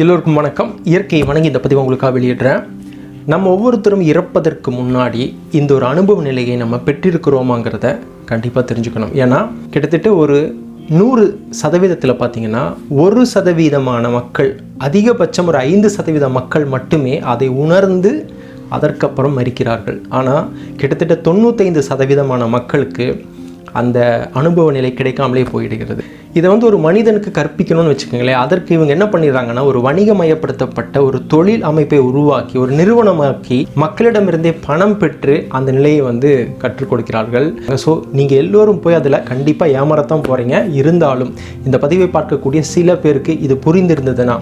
எல்லோருக்கும் வணக்கம். இயற்கையை வணங்கி இந்த பதிவை உங்களுக்காக வெளியிடுறேன். நம்ம ஒவ்வொருத்தரும் இறப்பதற்கு முன்னாடி இந்த ஒரு அனுபவ நிலையை நம்ம பெற்றிருக்கிறோமாங்கிறத கண்டிப்பாக தெரிஞ்சுக்கணும். ஏன்னா கிட்டத்தட்ட ஒரு நூறு சதவீதத்தில் பார்த்தீங்கன்னா ஒரு சதவீதமான மக்கள் அதிகபட்சம் ஒரு ஐந்து சதவீத மக்கள் மட்டுமே அதை உணர்ந்து அதற்கப்புறம் மறிக்கிறார்கள். ஆனால் கிட்டத்தட்ட தொண்ணூத்தைந்து சதவீதமான மக்களுக்கு அந்த அனுபவ நிலை கிடைக்காமலே போயிடுகிறது. இதை வந்து ஒரு மனிதனுக்கு கற்பிக்கணும்னு வச்சுக்கோங்களேன். அதற்கு இவங்க என்ன பண்ணிடுறாங்கன்னா ஒரு வணிகமயப்படுத்தப்பட்ட ஒரு தொழில் அமைப்பை உருவாக்கி ஒரு நிறுவனமாக்கி மக்களிடமிருந்தே பணம் பெற்று அந்த நிலையை வந்து கற்றுக் கொடுக்கிறார்கள். ஸோ நீங்கள் எல்லோரும் போய் அதில் கண்டிப்பாக ஏமாறத்தான் போகிறீங்க இருந்தாலும் இந்த பதிவை பார்க்கக்கூடிய சில பேருக்கு இது புரிந்திருந்ததுன்னா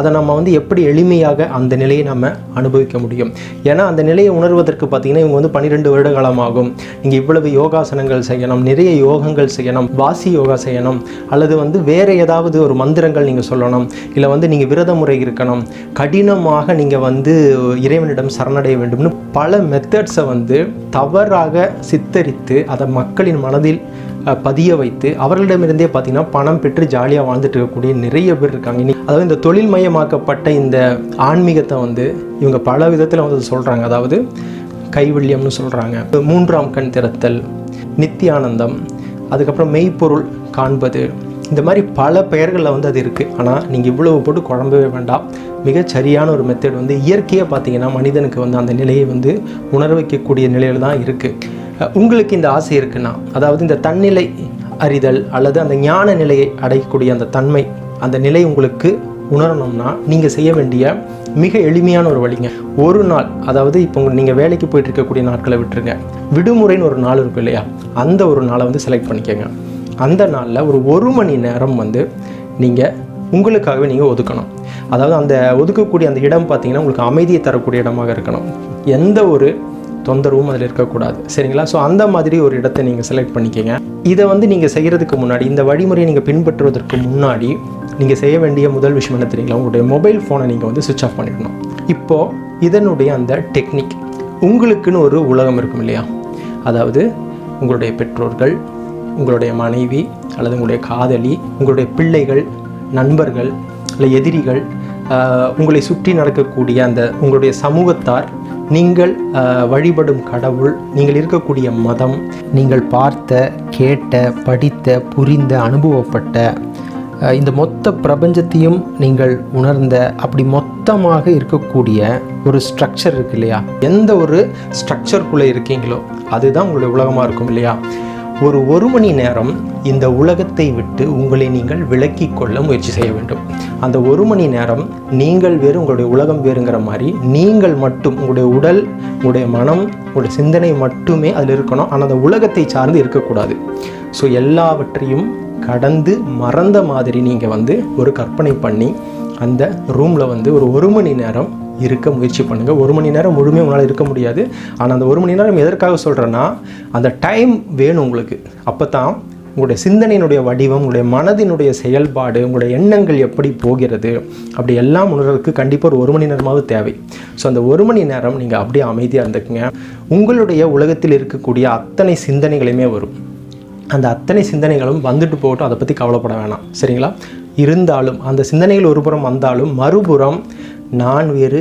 அதை நம்ம வந்து எப்படி எளிமையாக அந்த நிலையை நம்ம அனுபவிக்க முடியும்? ஏன்னா அந்த நிலையை உணர்வதற்கு பார்த்தீங்கன்னா இவங்க வந்து பன்னிரெண்டு வருட காலமாகும் நீங்கள் இவ்வளவு யோகாசனங்கள் செய்யணும் நிறைய யோகங்கள் செய்யணும் வாசி யோகா செய்யணும் அல்லது வந்து வேறு ஏதாவது ஒரு மந்திரங்கள் நீங்கள் சொல்லணும் இல்லை வந்து நீங்கள் விரத முறை இருக்கணும் கடினமாக நீங்கள் வந்து இறைவனிடம் சரணடைய வேண்டும்னு பல மெத்தட்ஸை வந்து தவறாக சித்தரித்து அதை மக்களின் மனதில் பதிய வைத்து அவர்களிடமிருந்தே பார்த்தீங்கன்னா பணம் பெற்று ஜாலியாக வாழ்ந்துட்டு இருக்கக்கூடிய நிறைய பேர் இருக்காங்க. இனி அதாவது இந்த தொழில்மயமாக்கப்பட்ட இந்த ஆன்மீகத்தை வந்து இவங்க பல விதத்தில் வந்து சொல்கிறாங்க அதாவது கைவல்யம்னு சொல்கிறாங்க மூன்றாம் கண் திறத்தல் நித்தியானந்தம் அதுக்கப்புறம் மெய்ப்பொருள் காண்பது இந்த மாதிரி பல பெயர்களில் வந்து அது இருக்குது ஆனால் நீங்கள் இவ்வளவு போட்டு குழம்பவே வேண்டாம். மிக சரியான ஒரு மெத்தட் வந்து இயற்கையாக பார்த்தீங்கன்னா மனிதனுக்கு வந்து அந்த நிலையை வந்து உணர வைக்கக்கூடிய நிலையில் தான் இருக்குது உங்களுக்கு இந்த ஆசை இருக்குன்னா அதாவது இந்த தன்னிலை அறிதல் அல்லது அந்த ஞான நிலையை அடையக்கூடிய அந்த தன்மை அந்த நிலை உங்களுக்கு உணரணும்னா நீங்கள் செய்ய வேண்டிய மிக எளிமையான ஒரு வழிங்க. ஒரு நாள் அதாவது இப்போ நீங்கள் வேலைக்கு போயிட்டு இருக்கக்கூடிய நாட்களை விட்டுருங்க. விடுமுறைன்னு ஒரு நாள் இருக்கும் இல்லையா? அந்த ஒரு நாளை வந்து செலக்ட் பண்ணிக்கோங்க. அந்த நாளில் ஒரு ஒரு மணி நேரம் வந்து நீங்கள் உங்களுக்காகவே நீங்கள் ஒதுக்கணும். அதாவது அந்த ஒதுக்கக்கூடிய அந்த இடம் பார்த்தீங்கன்னா உங்களுக்கு அமைதியை தரக்கூடிய இடமாக இருக்கணும். எந்த ஒரு தொந்தரவும் அதில் இருக்கக்கூடாது. சரிங்களா? ஸோ அந்த மாதிரி ஒரு இடத்தை நீங்கள் செலக்ட் பண்ணிக்கோங்க. இதை வந்து நீங்கள் செய்கிறதுக்கு முன்னாடி இந்த வழிமுறையை நீங்கள் பின்பற்றுவதற்கு முன்னாடி நீங்கள் செய்ய வேண்டிய முதல் விஷயம் என்ன தெரியுங்களா? உங்களுடைய மொபைல் ஃபோனை நீங்கள் வந்து சுவிட்ச் ஆஃப் பண்ணிடணும். இப்போது இதனுடைய அந்த டெக்னிக் உங்களுக்குன்னு ஒரு உலகம் இருக்கும் இல்லையா? அதாவது உங்களுடைய பெற்றோர்கள் உங்களுடைய மனைவி அல்லது உங்களுடைய காதலி உங்களுடைய பிள்ளைகள் நண்பர்கள் இல்லை எதிரிகள் உங்களை சுற்றி நடக்கக்கூடிய அந்த உங்களுடைய சமூகத்தார் நீங்கள் வழிபடும் கடவுள் நீங்கள் இருக்கக்கூடிய மதம் நீங்கள் பார்த்த கேட்ட படித்த புரிந்த அனுபவப்பட்ட இந்த மொத்த பிரபஞ்சத்தையும் நீங்கள் உணர்ந்த அப்படி மொத்தமாக இருக்கக்கூடிய ஒரு ஸ்ட்ரக்சர் இருக்கு இல்லையா? எந்த ஒரு ஸ்ட்ரக்சருக்குள்ளே இருக்கீங்களோ அதுதான் உங்களுடைய உலகமாக இருக்கும் இல்லையா? ஒரு ஒரு மணி நேரம் இந்த உலகத்தை விட்டு உங்களை நீங்கள் விலக்கி கொள்ள முயற்சி செய்ய வேண்டும். அந்த ஒரு மணி நேரம் நீங்கள் வேறு உங்களுடைய உலகம் வேறுங்கிற மாதிரி நீங்கள் மட்டும் உங்களுடைய உடல் உங்களுடைய மனம் உங்களுடைய சிந்தனை மட்டுமே அதில் இருக்கணும். ஆனால் அந்த உலகத்தை சார்ந்து இருக்கக்கூடாது. ஸோ எல்லாவற்றையும் கடந்து மறந்த மாதிரி நீங்கள் வந்து ஒரு கற்பனை பண்ணி அந்த ரூமில் வந்து ஒரு ஒரு மணி நேரம் இருக்க முயற்சி பண்ணுங்கள் ஒரு மணி நேரம் முழுமையாக உங்களால் இருக்க முடியாது. ஆனால் அந்த ஒரு மணி நேரம் எதற்காக சொல்கிறேன்னா அந்த டைம் வேணும் உங்களுக்கு. அப்போ தான் உங்களுடைய சிந்தனையினுடைய வடிவம் உங்களுடைய மனதினுடைய செயல்பாடு உங்களுடைய எண்ணங்கள் எப்படி போகிறது அப்படி எல்லாம் உணர்றதுக்கு கண்டிப்பாக ஒரு ஒரு மணி நேரமாவது தேவை. ஸோ அந்த ஒரு மணி நேரம் நீங்கள் அப்படியே அமைதியாக இருந்துக்குங்க. உங்களுடைய உலகத்தில் இருக்கக்கூடிய அத்தனை சிந்தனைகளையுமே வரும். அந்த அத்தனை சிந்தனைகளும் வந்துட்டு போகட்டும். அதை பற்றி கவலைப்பட வேணாம். சரிங்களா? இருந்தாலும் அந்த சிந்தனைகள் ஒரு புறம் வந்தாலும் மறுபுறம் நான் வேறு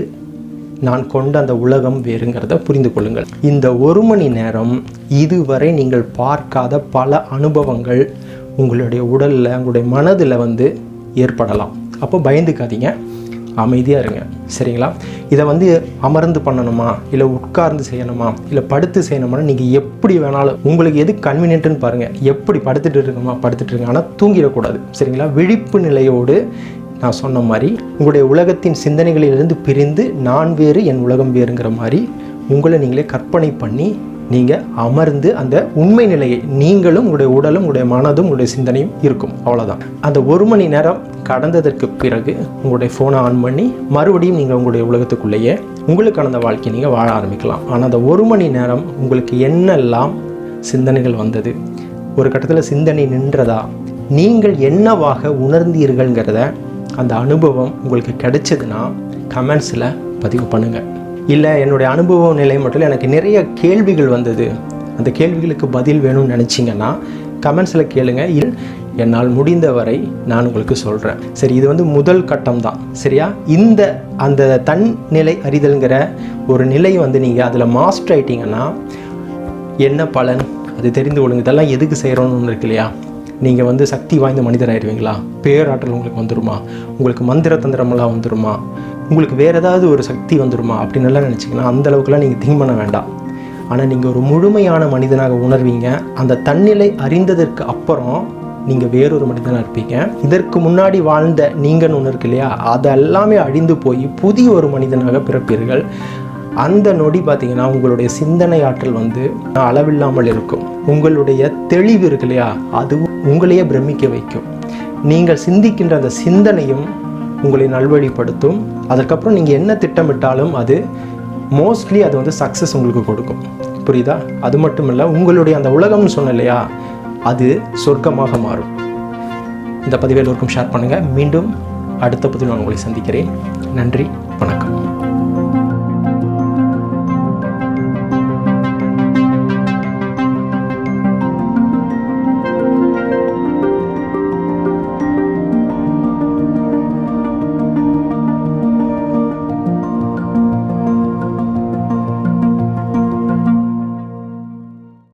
நான் கொண்ட அந்த உலகம் வேறுங்கிறத புரிந்து கொள்ளுங்கள். இந்த ஒரு மணி நேரம் இதுவரை நீங்கள் பார்க்காத பல அனுபவங்கள் உங்களுடைய உடலில் உங்களுடைய மனதில் வந்து ஏற்படலாம். அப்போ பயந்துக்காதீங்க. அமைதியாக இருங்க. சரிங்களா? இதை வந்து அமர்ந்து பண்ணணுமா? இல்லை உட்கார்ந்து செய்யணுமா? இல்லை படுத்து செய்யணுமா நீங்கள் எப்படி வேணாலும் உங்களுக்கு எது கன்வீனியன்ட்டுன்னு பாருங்கள் எப்படி படுத்துட்டு இருக்கணுமா? படுத்துட்டு இருங்க. ஆனால் தூங்கிடக்கூடாது. சரிங்களா? விழிப்பு நிலையோடு நான் சொன்ன மாதிரி உங்களுடைய உலகத்தின் சிந்தனைகளிலிருந்து பிரிந்து நான் வேறு என் உலகம் வேறுங்கிற மாதிரி உங்களை நீங்களே கற்பனை பண்ணி நீங்கள் அமர்ந்து அந்த உண்மை நிலையை நீங்களும் உங்களுடைய உடலும் உங்களுடைய மனதும் உங்களுடைய சிந்தனையும் இருக்கும். அவ்வளோதான் அந்த ஒரு மணி நேரம் கடந்ததற்கு பிறகு உங்களுடைய ஃபோனை ஆன் பண்ணி மறுபடியும் நீங்கள் உங்களுடைய உலகத்துக்குள்ளேயே உங்களுக்கான அந்த வாழ்க்கையை நீங்கள் வாழ ஆரம்பிக்கலாம். ஆனால் அந்த ஒரு மணி நேரம் உங்களுக்கு என்னெல்லாம் சிந்தனைகள் வந்தது? ஒரு கட்டத்தில் சிந்தனை நின்றதா? நீங்கள் என்னவாக உணர்ந்தீர்கள்ங்கிறத அந்த அனுபவம் உங்களுக்கு கிடைச்சதுன்னா கமெண்ட்ஸில் பதிவு பண்ணுங்கள் இல்லை என்னுடைய அனுபவ நிலை மட்டும் இல்லை எனக்கு நிறைய கேள்விகள் வந்தது. அந்த கேள்விகளுக்கு பதில் வேணும்னு நினச்சிங்கன்னா கமெண்ட்ஸில் கேளுங்க. இல் என்னால் முடிந்தவரை நான் உங்களுக்கு சொல்கிறேன் சரி இது வந்து முதல் கட்டம் தான். சரியா? இந்த அந்த தன் நிலை அறிதல்ங்கிற ஒரு நிலை வந்து நீங்கள் அதில் மாஸ்டர் ஆயிட்டீங்கன்னா என்ன பலன்? அது தெரிந்து கொள்ளுங்க. இதெல்லாம் எதுக்கு செய்கிறோன்னு ஒன்று இருக்கு இல்லையா? நீங்கள் வந்து சக்தி வாய்ந்த மனிதர் ஆயிடுவீங்களா பேராற்றல் உங்களுக்கு வந்துருமா? உங்களுக்கு மந்திர தந்திரமெல்லாம் வந்துருமா? உங்களுக்கு வேறு ஏதாவது ஒரு சக்தி வந்துருமா? அப்படின்னு எல்லாம் நினச்சிங்கன்னா அந்த அளவுக்குலாம் நீங்கள் திங்க் பண்ண வேண்டாம். ஆனால் நீங்கள் ஒரு முழுமையான மனிதனாக உணர்வீங்க. அந்த தன்னிலை அறிந்ததற்கு அப்புறம் நீங்கள் வேறொரு மனிதனாக இருப்பீங்க. இதற்கு முன்னாடி வாழ்ந்த நீங்கன்னு ஒன்று இருக்கு இல்லையா? அது எல்லாமே அழிந்து போய் புதிய ஒரு மனிதனாக பிறப்பீர்கள். அந்த நொடி பார்த்தீங்கன்னா உங்களுடைய சிந்தனை ஆற்றல் வந்து அளவில்லாமல் இருக்கும். உங்களுடைய தெளிவு இருக்கு இல்லையா? அதுவும் உங்களையே பிரமிக்க வைக்கும். நீங்கள் சிந்திக்கின்ற அந்த சிந்தனையும் உங்களை நல்வழிப்படுத்தும். அதுக்கப்புறம் நீங்கள் என்ன திட்டமிட்டாலும் அது மோஸ்ட்லி அது வந்து சக்ஸஸ் உங்களுக்கு கொடுக்கும். புரியுதா? அது மட்டும் இல்லை உங்களுடைய அந்த உலகம்னு சொன்னேன் இல்லையா? அது சொர்க்கமாக மாறும். இந்த பதிவு எல்லோருக்கும் ஷேர் பண்ணுங்கள் மீண்டும் அடுத்த பதிவில் நான் உங்களை சந்திக்கிறேன். நன்றி வணக்கம்.